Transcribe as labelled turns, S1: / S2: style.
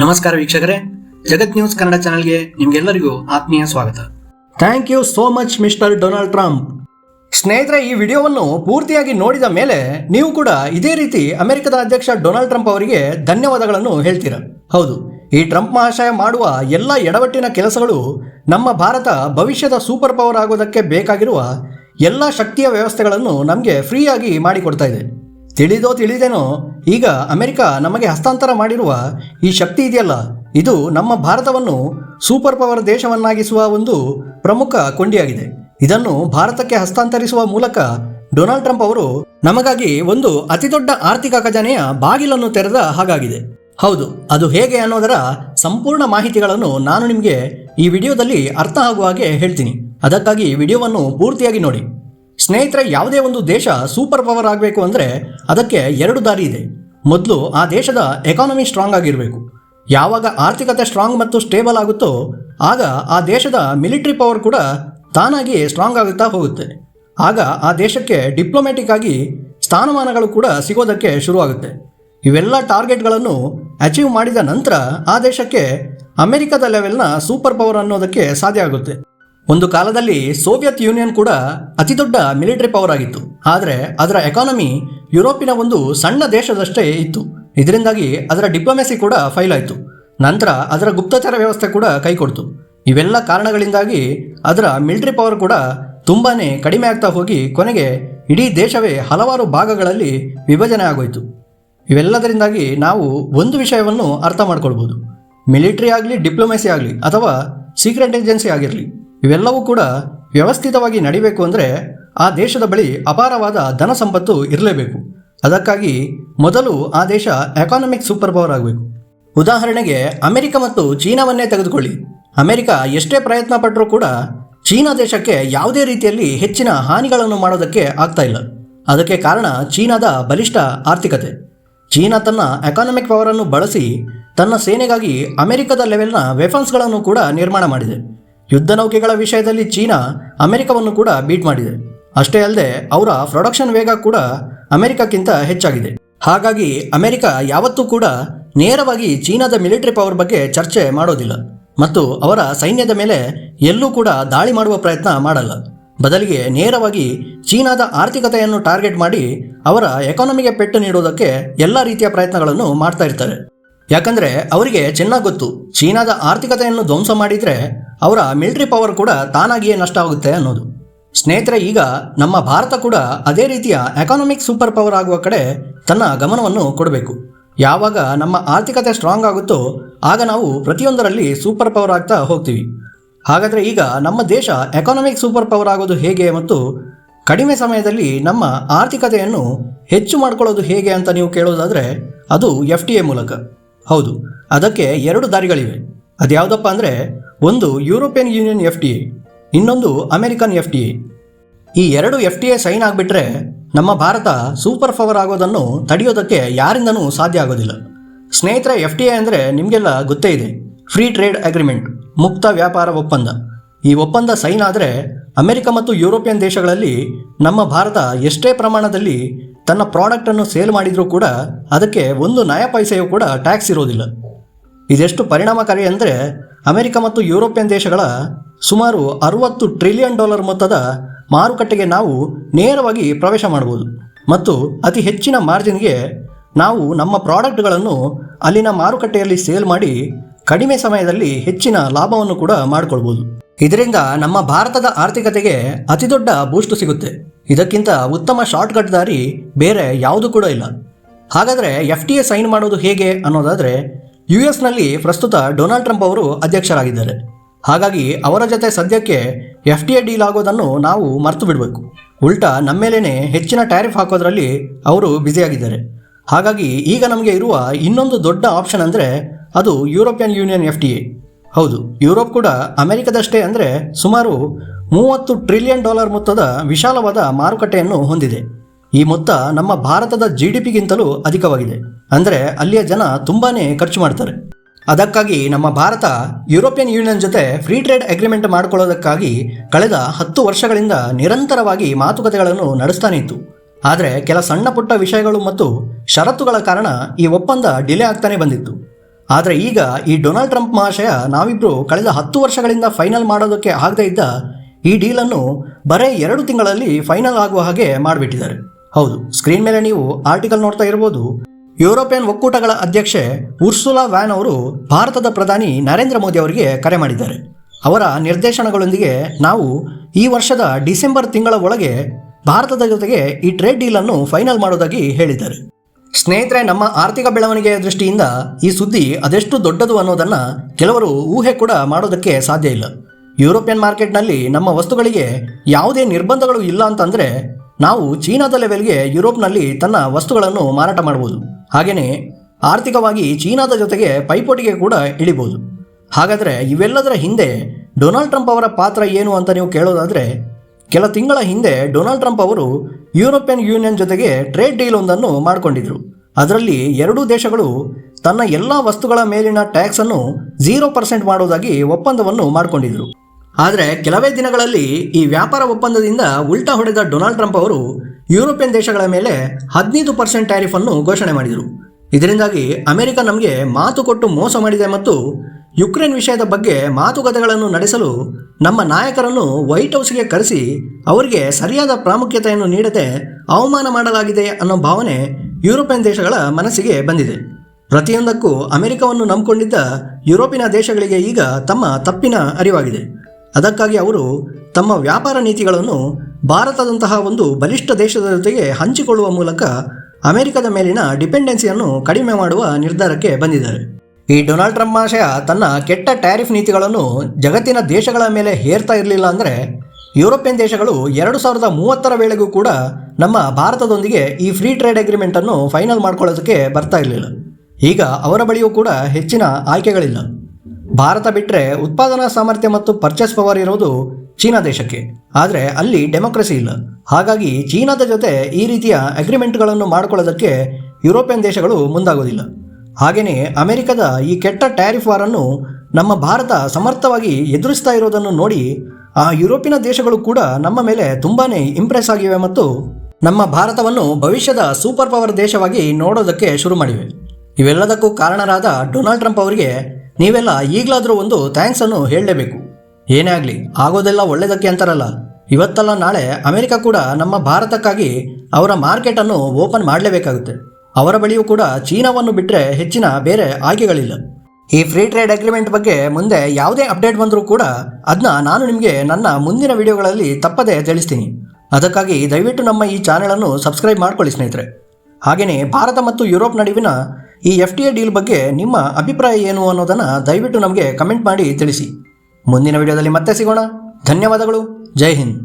S1: ನಮಸ್ಕಾರ ವೀಕ್ಷಕರೇ. ಜಗತ್ ನ್ಯೂಸ್ ಕನ್ನಡ ಚಾನೆಲ್ಗೆ ನಿಮ್ಗೆಲ್ಲರಿಗೂ ಆತ್ಮೀಯ ಸ್ವಾಗತ. Thank you so much mister Donald Trump ಸ್ನೇಹಿತರೆ, ಈ ವಿಡಿಯೋವನ್ನು ಪೂರ್ತಿಯಾಗಿ ನೋಡಿದ ಮೇಲೆ ನೀವು ಕೂಡ ಇದೇ ರೀತಿ ಅಮೆರಿಕದ ಅಧ್ಯಕ್ಷ ಡೊನಾಲ್ಡ್ ಟ್ರಂಪ್ ಅವರಿಗೆ ಧನ್ಯವಾದಗಳನ್ನು ಹೇಳ್ತೀರಾ? ಹೌದು, ಈ ಟ್ರಂಪ್ ಮಹಾಶಯ ಮಾಡುವ ಎಲ್ಲ ಎಡವಟ್ಟಿನ ಕೆಲಸಗಳು ನಮ್ಮ ಭಾರತ ಭವಿಷ್ಯದ ಸೂಪರ್ ಪವರ್ ಆಗೋದಕ್ಕೆ ಬೇಕಾಗಿರುವ ಎಲ್ಲ ಶಕ್ತಿಯ ವ್ಯವಸ್ಥೆಗಳನ್ನು ನಮಗೆ ಫ್ರೀಯಾಗಿ ಮಾಡಿಕೊಡ್ತಾ ಇದೆ. ತಿಳಿದೋ ತಿಳಿದೇನೋ, ಈಗ ಅಮೆರಿಕ ನಮಗೆ ಹಸ್ತಾಂತರ ಮಾಡಿರುವ ಈ ಶಕ್ತಿ ಇದೆಯಲ್ಲ? ಇದು ನಮ್ಮ ಭಾರತವನ್ನು ಸೂಪರ್ ಪವರ್ ದೇಶವನ್ನಾಗಿಸುವ ಒಂದು ಪ್ರಮುಖ ಕೊಂಡಿಯಾಗಿದೆ. ಇದನ್ನು ಭಾರತಕ್ಕೆ ಹಸ್ತಾಂತರಿಸುವ ಮೂಲಕ ಡೊನಾಲ್ಡ್ ಟ್ರಂಪ್ ಅವರು ನಮಗಾಗಿ ಒಂದು ಅತಿದೊಡ್ಡ ಆರ್ಥಿಕ ಖಜಾನೆಯ ಬಾಗಿಲನ್ನು ತೆರೆದ ಹಾಗಾಗಿದೆ. ಹೌದು, ಅದು ಹೇಗೆ ಅನ್ನೋದರ ಸಂಪೂರ್ಣ ಮಾಹಿತಿಗಳನ್ನು ನಾನು ನಿಮಗೆ ಈ ವಿಡಿಯೋದಲ್ಲಿ ಅರ್ಥ ಆಗುವ ಹಾಗೆ ಹೇಳ್ತೀನಿ. ಅದಕ್ಕಾಗಿ ವಿಡಿಯೋವನ್ನು ಪೂರ್ತಿಯಾಗಿ ನೋಡಿ. ಸ್ನೇಹಿತರೆ, ಯಾವುದೇ ಒಂದು ದೇಶ ಸೂಪರ್ ಪವರ್ ಆಗಬೇಕು ಅಂದರೆ ಅದಕ್ಕೆ ಎರಡು ದಾರಿ ಇದೆ. ಮೊದಲು ಆ ದೇಶದ ಎಕಾನಮಿ ಸ್ಟ್ರಾಂಗ್ ಆಗಿರಬೇಕು. ಯಾವಾಗ ಆರ್ಥಿಕತೆ ಸ್ಟ್ರಾಂಗ್ ಮತ್ತು ಸ್ಟೇಬಲ್ ಆಗುತ್ತೋ, ಆಗ ಆ ದೇಶದ ಮಿಲಿಟರಿ ಪವರ್ ಕೂಡ ತಾನಾಗಿ ಸ್ಟ್ರಾಂಗ್ ಆಗುತ್ತಾ ಹೋಗುತ್ತೆ. ಆಗ ಆ ದೇಶಕ್ಕೆ ಡಿಪ್ಲೊಮ್ಯಾಟಿಕ್ ಆಗಿ ಸ್ಥಾನಮಾನಗಳು ಕೂಡ ಸಿಗೋದಕ್ಕೆ ಶುರುವಾಗುತ್ತೆ ಇವೆಲ್ಲ ಟಾರ್ಗೆಟ್ಗಳನ್ನು ಅಚೀವ್ ಮಾಡಿದ ನಂತರ ಆ ದೇಶಕ್ಕೆ ಅಮೆರಿಕದ ಲೆವೆಲ್ನ ಸೂಪರ್ ಪವರ್ ಅನ್ನೋದಕ್ಕೆ ಸಾಧ್ಯ ಆಗುತ್ತೆ. ಒಂದು ಕಾಲದಲ್ಲಿ ಸೋವಿಯತ್ ಯೂನಿಯನ್ ಕೂಡ ಅತಿದೊಡ್ಡ ಮಿಲಿಟರಿ ಪವರ್ ಆಗಿತ್ತು. ಆದರೆ ಅದರ ಎಕಾನಮಿ ಯುರೋಪಿನ ಒಂದು ಸಣ್ಣ ದೇಶದಷ್ಟೇ ಇತ್ತು. ಇದರಿಂದಾಗಿ ಅದರ ಡಿಪ್ಲೊಮೆಸಿ ಕೂಡ ಫೈಲ್ ಆಯಿತು. ನಂತರ ಅದರ ಗುಪ್ತಚರ ವ್ಯವಸ್ಥೆ ಕೂಡ ಕೈಕೊಡ್ತು ಇವೆಲ್ಲ ಕಾರಣಗಳಿಂದಾಗಿ ಅದರ ಮಿಲಿಟರಿ ಪವರ್ ಕೂಡ ತುಂಬಾ ಕಡಿಮೆ ಆಗ್ತಾ ಹೋಗಿ ಕೊನೆಗೆ ಇಡೀ ದೇಶವೇ ಹಲವಾರು ಭಾಗಗಳಲ್ಲಿ ವಿಭಜನೆ ಆಗೋಯ್ತು. ಇವೆಲ್ಲದರಿಂದಾಗಿ ನಾವು ಒಂದು ವಿಷಯವನ್ನು ಅರ್ಥ ಮಾಡ್ಕೊಳ್ಬೋದು. ಮಿಲಿಟರಿ ಆಗಲಿ ಡಿಪ್ಲೊಮೆಸಿ ಆಗಲಿ ಅಥವಾ ಸೀಕ್ರೆಟ್ ಏಜೆನ್ಸಿ ಆಗಿರಲಿ. ಇವೆಲ್ಲವೂ ಕೂಡ ವ್ಯವಸ್ಥಿತವಾಗಿ ನಡಿಬೇಕು ಅಂದರೆ ಆ ದೇಶದ ಬಳಿ ಅಪಾರವಾದ ಧನ ಸಂಪತ್ತು ಇರಲೇಬೇಕು. ಅದಕ್ಕಾಗಿ ಮೊದಲು ಆ ದೇಶ ಎಕಾನಮಿಕ್ ಸೂಪರ್ ಪವರ್ ಆಗಬೇಕು. ಉದಾಹರಣೆಗೆ ಅಮೆರಿಕ ಮತ್ತು ಚೀನಾವನ್ನೇ ತೆಗೆದುಕೊಳ್ಳಿ. ಅಮೆರಿಕ ಎಷ್ಟೇ ಪ್ರಯತ್ನ ಪಟ್ಟರೂ ಕೂಡ ಚೀನಾ ದೇಶಕ್ಕೆ ಯಾವುದೇ ರೀತಿಯಲ್ಲಿ ಹೆಚ್ಚಿನ ಹಾನಿಗಳನ್ನು ಮಾಡೋದಕ್ಕೆ ಆಗ್ತಾ ಇಲ್ಲ. ಅದಕ್ಕೆ ಕಾರಣ ಚೀನಾದ ಬಲಿಷ್ಠ ಆರ್ಥಿಕತೆ. ಚೀನಾ ತನ್ನ ಎಕಾನಮಿಕ್ ಪವರನ್ನು ಬಳಸಿ ತನ್ನ ಸೇನೆಗಾಗಿ ಅಮೆರಿಕದ ಲೆವೆಲ್ನ ವೆಫನ್ಸ್ಗಳನ್ನು ಕೂಡ ನಿರ್ಮಾಣ ಮಾಡಿದೆ. ಯುದ್ಧ ನೌಕೆಗಳ ವಿಷಯದಲ್ಲಿ ಚೀನಾ ಅಮೆರಿಕವನ್ನು ಕೂಡ ಬೀಟ್ ಮಾಡಿದೆ. ಅಷ್ಟೇ ಅಲ್ಲದೆ ಅವರ ಪ್ರೊಡಕ್ಷನ್ ವೇಗ ಕೂಡ ಅಮೆರಿಕಕ್ಕಿಂತ ಹೆಚ್ಚಾಗಿದೆ. ಹಾಗಾಗಿ ಅಮೆರಿಕ ಯಾವತ್ತೂ ಕೂಡ ನೇರವಾಗಿ ಚೀನಾದ ಮಿಲಿಟರಿ ಪವರ್ ಬಗ್ಗೆ ಚರ್ಚೆ ಮಾಡೋದಿಲ್ಲ. ಮತ್ತು ಅವರ ಸೈನ್ಯದ ಮೇಲೆ ಎಲ್ಲೂ ಕೂಡ ದಾಳಿ ಮಾಡುವ ಪ್ರಯತ್ನ ಮಾಡಲ್ಲ. ಬದಲಿಗೆ ನೇರವಾಗಿ ಚೀನಾದ ಆರ್ಥಿಕತೆಯನ್ನು ಟಾರ್ಗೆಟ್ ಮಾಡಿ ಅವರ ಎಕಾನಮಿಗೆ ಪೆಟ್ಟು ನೀಡೋದಕ್ಕೆ ಎಲ್ಲ ರೀತಿಯ ಪ್ರಯತ್ನಗಳನ್ನು ಮಾಡ್ತಾ ಇರ್ತಾರೆ. ಯಾಕಂದ್ರೆ ಅವರಿಗೆ ಚೆನ್ನಾಗಿ ಗೊತ್ತು. ಚೀನಾದ ಆರ್ಥಿಕತೆಯನ್ನು ಧ್ವಂಸ ಮಾಡಿದ್ರೆ ಅವರ ಮಿಲಿಟರಿ ಪವರ್ ಕೂಡ ತಾನಾಗಿಯೇ ನಷ್ಟ ಆಗುತ್ತೆ ಅನ್ನೋದು. ಸ್ನೇಹಿತರೆ, ಈಗ ನಮ್ಮ ಭಾರತ ಕೂಡ ಅದೇ ರೀತಿಯ ಎಕಾನಮಿಕ್ ಸೂಪರ್ ಪವರ್ ಆಗುವ ಕಡೆ ತನ್ನ ಗಮನವನ್ನು ಕೊಡಬೇಕು. ಯಾವಾಗ ನಮ್ಮ ಆರ್ಥಿಕತೆ ಸ್ಟ್ರಾಂಗ್ ಆಗುತ್ತೋ ಆಗ ನಾವು ಪ್ರತಿಯೊಂದರಲ್ಲಿ ಸೂಪರ್ ಪವರ್ ಆಗ್ತಾ ಹೋಗ್ತೀವಿ. ಹಾಗಾದರೆ ಈಗ ನಮ್ಮ ದೇಶ ಎಕಾನಮಿಕ್ ಸೂಪರ್ ಪವರ್ ಆಗೋದು ಹೇಗೆ ಮತ್ತು ಕಡಿಮೆ ಸಮಯದಲ್ಲಿ ನಮ್ಮ ಆರ್ಥಿಕತೆಯನ್ನು ಹೆಚ್ಚು ಮಾಡ್ಕೊಳ್ಳೋದು ಹೇಗೆ ಅಂತ ನೀವು ಕೇಳೋದಾದರೆ ಅದು ಎಫ್ ಟಿ ಎ ಮೂಲಕ. ಹೌದು, ಅದಕ್ಕೆ ಎರಡು ದಾರಿಗಳಿವೆ. ಅದ್ಯಾವುದಪ್ಪ ಅಂದರೆ, ಒಂದು ಯುರೋಪಿಯನ್ ಯೂನಿಯನ್ ಎಫ್ ಟಿ ಇನ್ನೊಂದು ಅಮೆರಿಕನ್ ಎಫ್ ಟಿ ಈ ಎರಡು ಎಫ್ ಟಿ ಎ ಸೈನ್ ಆಗಿಬಿಟ್ರೆ, ನಮ್ಮ ಭಾರತ ಸೂಪರ್ ಪವರ್ ಆಗೋದನ್ನು ತಡೆಯೋದಕ್ಕೆ ಯಾರಿಂದನೂ ಸಾಧ್ಯ ಆಗೋದಿಲ್ಲ. ಸ್ನೇಹಿತರೆ ಎಫ್ ಟಿ ಎ ಅಂದರೆ ನಿಮಗೆಲ್ಲ ಗೊತ್ತೇ ಇದೆ. ಫ್ರೀ ಟ್ರೇಡ್ ಅಗ್ರಿಮೆಂಟ್ ಮುಕ್ತ ವ್ಯಾಪಾರ ಒಪ್ಪಂದ. ಈ ಒಪ್ಪಂದ ಸೈನ್ ಆದರೆ, ಅಮೆರಿಕ ಮತ್ತು ಯುರೋಪಿಯನ್ ದೇಶಗಳಲ್ಲಿ ನಮ್ಮ ಭಾರತ ಎಷ್ಟೇ ಪ್ರಮಾಣದಲ್ಲಿ ತನ್ನ ಪ್ರಾಡಕ್ಟನ್ನು ಸೇಲ್ ಮಾಡಿದರೂ ಕೂಡ ಅದಕ್ಕೆ ಒಂದು ನಯ ಪೈಸೆಯೂ ಕೂಡ ಟ್ಯಾಕ್ಸ್ ಇರೋದಿಲ್ಲ. ಇದೆಷ್ಟು ಪರಿಣಾಮಕಾರಿ ಅಂದರೆ ಅಮೆರಿಕ ಮತ್ತು ಯುರೋಪಿಯನ್ ದೇಶಗಳ ಸುಮಾರು ಅರುವತ್ತು ಟ್ರಿಲಿಯನ್ ಡಾಲರ್ ಮೊತ್ತದ ಮಾರುಕಟ್ಟೆಗೆ ನಾವು ನೇರವಾಗಿ ಪ್ರವೇಶ ಮಾಡ್ಬೋದು ಮತ್ತು ಅತಿ ಹೆಚ್ಚಿನ ಮಾರ್ಜಿನ್ಗೆ ನಾವು ನಮ್ಮ ಪ್ರಾಡಕ್ಟ್ಗಳನ್ನು ಅಲ್ಲಿನ ಮಾರುಕಟ್ಟೆಯಲ್ಲಿ ಸೇಲ್ ಮಾಡಿ ಕಡಿಮೆ ಸಮಯದಲ್ಲಿ ಹೆಚ್ಚಿನ ಲಾಭವನ್ನು ಕೂಡ ಮಾಡಿಕೊಳ್ಬೋದು ಇದರಿಂದ ನಮ್ಮ ಭಾರತದ ಆರ್ಥಿಕತೆಗೆ ಅತಿದೊಡ್ಡ ಬೂಸ್ಟ್ ಸಿಗುತ್ತೆ. ಇದಕ್ಕಿಂತ ಉತ್ತಮ ಶಾರ್ಟ್ಕಟ್ ದಾರಿ ಬೇರೆ ಯಾವುದು ಕೂಡ ಇಲ್ಲ. ಹಾಗಾದರೆ ಎಫ್ ಟಿ ಎ ಸೈನ್ ಮಾಡೋದು ಹೇಗೆ ಅನ್ನೋದಾದರೆ ಯು ಎಸ್ನಲ್ಲಿ ಪ್ರಸ್ತುತ ಡೊನಾಲ್ಡ್ ಟ್ರಂಪ್ ಅವರು ಅಧ್ಯಕ್ಷರಾಗಿದ್ದಾರೆ. ಹಾಗಾಗಿ ಅವರ ಜೊತೆ ಸದ್ಯಕ್ಕೆ ಎಫ್ ಟಿ ಎ ಡೀಲ್ ಆಗೋದನ್ನು ನಾವು ಮರ್ತು ಬಿಡಬೇಕು. ಉಲ್ಟಾ ನಮ್ಮ ಮೇಲೇ ಹೆಚ್ಚಿನ ಟ್ಯಾರಿಫ್ ಹಾಕೋದ್ರಲ್ಲಿ ಅವರು ಬ್ಯುಸಿಯಾಗಿದ್ದಾರೆ ಹಾಗಾಗಿ ಈಗ ನಮಗೆ ಇರುವ ಇನ್ನೊಂದು ದೊಡ್ಡ ಆಪ್ಷನ್ ಅಂದರೆ ಅದು European Union F T A ಹೌದು, ಯುರೋಪ್ ಕೂಡ ಅಮೆರಿಕದಷ್ಟೇ ಅಂದರೆ ಸುಮಾರು ಮೂವತ್ತು ಟ್ರಿಲಿಯನ್ ಡಾಲರ್ ಮೊತ್ತದ ವಿಶಾಲವಾದ ಮಾರುಕಟ್ಟೆಯನ್ನು ಹೊಂದಿದೆ. ಈ ಮೊತ್ತ ನಮ್ಮ ಭಾರತದ ಜಿ ಡಿ ಪಿಗಿಂತಲೂ ಅಧಿಕವಾಗಿದೆ. ಅಂದರೆ ಅಲ್ಲಿಯ ಜನ ತುಂಬಾನೇ ಖರ್ಚು ಮಾಡ್ತಾರೆ. ಅದಕ್ಕಾಗಿ ನಮ್ಮ ಭಾರತ ಯುರೋಪಿಯನ್ ಯೂನಿಯನ್ ಜೊತೆ ಫ್ರೀ ಟ್ರೇಡ್ ಅಗ್ರಿಮೆಂಟ್ ಮಾಡಿಕೊಳ್ಳೋದಕ್ಕಾಗಿ ಕಳೆದ ಹತ್ತು ವರ್ಷಗಳಿಂದ ನಿರಂತರವಾಗಿ ಮಾತುಕತೆಗಳನ್ನು ನಡೆಸ್ತಾನೆ ಇತ್ತು. ಆದರೆ ಕೆಲ ಸಣ್ಣ ಪುಟ್ಟ ವಿಷಯಗಳು ಮತ್ತು ಷರತ್ತುಗಳ ಕಾರಣ ಈ ಒಪ್ಪಂದ ಡಿಲೇ ಆಗ್ತಾನೆ ಬಂದಿತ್ತು. ಆದರೆ ಈಗ ಈ ಡೊನಾಲ್ಡ್ ಟ್ರಂಪ್ ಮಹಾಶಯ ನಾವಿಬ್ಬರು ಕಳೆದ ಹತ್ತು ವರ್ಷಗಳಿಂದ ಫೈನಲ್ ಮಾಡೋದಕ್ಕೆ ಆಗದೇ ಇದ್ದ ಈ ಡೀಲನ್ನು ಬರೇ ಎರಡು ತಿಂಗಳಲ್ಲಿ ಫೈನಲ್ ಆಗುವ ಹಾಗೆ ಮಾಡಿಬಿಟ್ಟಿದ್ದಾರೆ. ಹೌದು, ಸ್ಕ್ರೀನ್ ಮೇಲೆ ನೀವು ಆರ್ಟಿಕಲ್ ನೋಡ್ತಾ ಇರ್ಬೋದು. ಯುರೋಪಿಯನ್ ಒಕ್ಕೂಟಗಳ ಅಧ್ಯಕ್ಷೆ ಉರ್ಸುಲಾ ವ್ಯಾನ್ ಅವರು ಭಾರತದ ಪ್ರಧಾನಿ ನರೇಂದ್ರ ಮೋದಿ ಅವರಿಗೆ ಕರೆ ಮಾಡಿದ್ದಾರೆ. ಅವರ ನಿರ್ದೇಶನಗಳೊಂದಿಗೆ ನಾವು ಈ ವರ್ಷದ ಡಿಸೆಂಬರ್ ತಿಂಗಳ ಒಳಗೆ ಭಾರತದ ಜೊತೆಗೆ ಈ ಟ್ರೇಡ್ ಡೀಲನ್ನು ಫೈನಲ್ ಮಾಡೋದಾಗಿ ಹೇಳಿದ್ದಾರೆ. ಸ್ನೇಹಿತರೆ, ನಮ್ಮ ಆರ್ಥಿಕ ಬೆಳವಣಿಗೆಯ ದೃಷ್ಟಿಯಿಂದ ಈ ಸುದ್ದಿ ಅದೆಷ್ಟು ದೊಡ್ಡದು ಅನ್ನೋದನ್ನು ಕೆಲವರು ಊಹೆ ಕೂಡ ಮಾಡೋದಕ್ಕೆ ಸಾಧ್ಯ ಇಲ್ಲ. ಯುರೋಪಿಯನ್ ಮಾರ್ಕೆಟ್ನಲ್ಲಿ ನಮ್ಮ ವಸ್ತುಗಳಿಗೆ ಯಾವುದೇ ನಿರ್ಬಂಧಗಳು ಇಲ್ಲ ಅಂತಂದರೆ ನಾವು ಚೀನಾದ ಲೆವೆಲ್ಗೆ ಯುರೋಪ್ನಲ್ಲಿ ತನ್ನ ವಸ್ತುಗಳನ್ನು ಮಾರಾಟ ಮಾಡ್ಬೋದು. ಹಾಗೆಯೇ ಆರ್ಥಿಕವಾಗಿ ಚೀನಾದ ಜೊತೆಗೆ ಪೈಪೋಟಿಗೆ ಕೂಡ ಇಳಿಬೋದು. ಹಾಗಾದರೆ ಇವೆಲ್ಲದರ ಹಿಂದೆ ಡೊನಾಲ್ಡ್ ಟ್ರಂಪ್ ಅವರ ಪಾತ್ರ ಏನು ಅಂತ ನೀವು ಕೇಳೋದಾದರೆ ಕೆಲ ತಿಂಗಳ ಹಿಂದೆ ಡೊನಾಲ್ಡ್ ಟ್ರಂಪ್ ಅವರು ಯುರೋಪಿಯನ್ ಯೂನಿಯನ್ ಜೊತೆಗೆ ಟ್ರೇಡ್ ಡೀಲ್ ಒಂದನ್ನು ಮಾಡಿಕೊಂಡಿದ್ರು. ಅದರಲ್ಲಿ ಎರಡೂ ದೇಶಗಳು ತನ್ನ ಎಲ್ಲ ವಸ್ತುಗಳ ಮೇಲಿನ ಟ್ಯಾಕ್ಸ್ ಅನ್ನು ಝೀರೋ ಪರ್ಸೆಂಟ್ ಮಾಡೋದಾಗಿ ಒಪ್ಪಂದವನ್ನು ಮಾಡಿಕೊಂಡಿದ್ರು. ಆದರೆ ಕೆಲವೇ ದಿನಗಳಲ್ಲಿ ಈ ವ್ಯಾಪಾರ ಒಪ್ಪಂದದಿಂದ ಉಲ್ಟಾ ಹೊಡೆದ ಡೊನಾಲ್ಡ್ ಟ್ರಂಪ್ ಅವರು ಯುರೋಪಿಯನ್ ದೇಶಗಳ ಮೇಲೆ ಹದಿನೈದು ಪರ್ಸೆಂಟ್ ಟ್ಯಾರಿಫ್ ಅನ್ನು ಘೋಷಣೆ ಮಾಡಿದರು. ಇದರಿಂದಾಗಿ ಅಮೆರಿಕ ನಮಗೆ ಮಾತು ಕೊಟ್ಟು ಮೋಸ ಮಾಡಿದೆ ಮತ್ತು ಯುಕ್ರೇನ್ ವಿಷಯದ ಬಗ್ಗೆ ಮಾತುಕತೆಗಳನ್ನು ನಡೆಸಲು ನಮ್ಮ ನಾಯಕರನ್ನು ವೈಟ್ ಹೌಸ್ಗೆ ಕರೆಸಿ ಅವರಿಗೆ ಸರಿಯಾದ ಪ್ರಾಮುಖ್ಯತೆಯನ್ನು ನೀಡದೆ ಅವಮಾನ ಮಾಡಲಾಗಿದೆ ಅನ್ನೋ ಭಾವನೆ ಯುರೋಪಿಯನ್ ದೇಶಗಳ ಮನಸ್ಸಿಗೆ ಬಂದಿದೆ. ಪ್ರತಿಯೊಂದಕ್ಕೂ ಅಮೆರಿಕವನ್ನು ನಂಬಿಕೊಂಡಿದ್ದ ಯುರೋಪಿನ ದೇಶಗಳಿಗೆ ಈಗ ತಮ್ಮ ತಪ್ಪಿನ ಅರಿವಾಗಿದೆ. ಅದಕ್ಕಾಗಿ ಅವರು ತಮ್ಮ ವ್ಯಾಪಾರ ನೀತಿಗಳನ್ನು ಭಾರತದಂತಹ ಒಂದು ಬಲಿಷ್ಠ ದೇಶದ ಜೊತೆಗೆ ಹಂಚಿಕೊಳ್ಳುವ ಮೂಲಕ ಅಮೆರಿಕದ ಮೇಲಿನ ಡಿಪೆಂಡೆನ್ಸಿಯನ್ನು ಕಡಿಮೆ ಮಾಡುವ ನಿರ್ಧಾರಕ್ಕೆ ಬಂದಿದ್ದಾರೆ. ಈ ಡೊನಾಲ್ಡ್ ಟ್ರಂಪ್ ಆಶಯ ತನ್ನ ಕೆಟ್ಟ ಟ್ಯಾರಿಫ್ ನೀತಿಗಳನ್ನು ಜಗತ್ತಿನ ದೇಶಗಳ ಮೇಲೆ ಹೇರ್ತಾ ಇರಲಿಲ್ಲ ಅಂದರೆ ಯುರೋಪಿಯನ್ ದೇಶಗಳು ಎರಡು ಸಾವಿರದ ಮೂವತ್ತರ ವೇಳೆಗೂ ಕೂಡ ನಮ್ಮ ಭಾರತದೊಂದಿಗೆ ಈ ಫ್ರೀ ಟ್ರೇಡ್ ಅಗ್ರಿಮೆಂಟನ್ನು ಫೈನಲ್ ಮಾಡ್ಕೊಳ್ಳೋದಕ್ಕೆ ಬರ್ತಾ ಇರಲಿಲ್ಲ. ಈಗ ಅವರ ಬಳಿಯೂ ಕೂಡ ಹೆಚ್ಚಿನ ಆಯ್ಕೆಗಳಿಲ್ಲ. ಭಾರತ ಬಿಟ್ಟರೆ ಉತ್ಪಾದನಾ ಸಾಮರ್ಥ್ಯ ಮತ್ತು ಪರ್ಚೇಸ್ ಪವರ್ ಇರೋದು ಚೀನಾ ದೇಶಕ್ಕೆ. ಆದರೆ ಅಲ್ಲಿ ಡೆಮೋಕ್ರಸಿ ಇಲ್ಲ. ಹಾಗಾಗಿ ಚೀನಾದ ಜೊತೆ ಈ ರೀತಿಯ ಅಗ್ರಿಮೆಂಟ್ಗಳನ್ನು ಮಾಡಿಕೊಳ್ಳೋದಕ್ಕೆ ಯುರೋಪಿಯನ್ ದೇಶಗಳು ಮುಂದಾಗೋದಿಲ್ಲ. ಹಾಗೆಯೇ ಅಮೆರಿಕದ ಈ ಕೆಟ್ಟ ಟ್ಯಾರಿಫ್ ವಾರನ್ನು ನಮ್ಮ ಭಾರತ ಸಮರ್ಥವಾಗಿ ಎದುರಿಸ್ತಾ ಇರೋದನ್ನು ನೋಡಿ ಆ ಯುರೋಪಿನ ದೇಶಗಳು ಕೂಡ ನಮ್ಮ ಮೇಲೆ ತುಂಬಾ ಇಂಪ್ರೆಸ್ ಆಗಿವೆ ಮತ್ತು ನಮ್ಮ ಭಾರತವನ್ನು ಭವಿಷ್ಯದ ಸೂಪರ್ ಪವರ್ ದೇಶವಾಗಿ ನೋಡೋದಕ್ಕೆ ಶುರು ಮಾಡಿವೆ. ಇವೆಲ್ಲದಕ್ಕೂ ಕಾರಣರಾದ ಡೊನಾಲ್ಡ್ ಟ್ರಂಪ್ ಅವರಿಗೆ ನೀವೆಲ್ಲ ಈಗಲಾದರೂ ಒಂದು ಥ್ಯಾಂಕ್ಸ್ ಅನ್ನು ಹೇಳಲೇಬೇಕು. ಏನೇ ಆಗಲಿ, ಆಗೋದೆಲ್ಲ ಒಳ್ಳೆಯದಕ್ಕೆ ಅಂತಾರಲ್ಲ. ಇವತ್ತಲ್ಲ ನಾಳೆ ಅಮೆರಿಕ ಕೂಡ ನಮ್ಮ ಭಾರತಕ್ಕಾಗಿ ಅವರ ಮಾರ್ಕೆಟನ್ನು ಓಪನ್ ಮಾಡಲೇಬೇಕಾಗುತ್ತೆ. ಅವರ ಬಳಿಯೂ ಕೂಡ ಚೀನಾವನ್ನು ಬಿಟ್ಟರೆ ಹೆಚ್ಚಿನ ಬೇರೆ ಆಯ್ಕೆಗಳಿಲ್ಲ. ಈ ಫ್ರೀ ಟ್ರೇಡ್ ಅಗ್ರಿಮೆಂಟ್ ಬಗ್ಗೆ ಮುಂದೆ ಯಾವುದೇ ಅಪ್ಡೇಟ್ ಬಂದರೂ ಕೂಡ ಅದನ್ನ ನಾನು ನಿಮಗೆ ನನ್ನ ಮುಂದಿನ ವಿಡಿಯೋಗಳಲ್ಲಿ ತಪ್ಪದೇ ತಿಳಿಸ್ತೀನಿ. ಅದಕ್ಕಾಗಿ ದಯವಿಟ್ಟು ನಮ್ಮ ಈ ಚಾನೆಲನ್ನು ಸಬ್ಸ್ಕ್ರೈಬ್ ಮಾಡ್ಕೊಳ್ಳಿ ಸ್ನೇಹಿತರೆ. ಹಾಗೆಯೇ ಭಾರತ ಮತ್ತು ಯುರೋಪ್ ನಡುವಿನ ಈ ಎಫ್ ಟಿ ಎ ಡೀಲ್ ಬಗ್ಗೆ ನಿಮ್ಮ ಅಭಿಪ್ರಾಯ ಏನು ಅನ್ನೋದನ್ನು ದಯವಿಟ್ಟು ನಮಗೆ ಕಮೆಂಟ್ ಮಾಡಿ ತಿಳಿಸಿ. ಮುಂದಿನ ವಿಡಿಯೋದಲ್ಲಿ ಮತ್ತೆ ಸಿಗೋಣ. ಧನ್ಯವಾದಗಳು. ಜೈ ಹಿಂದ್.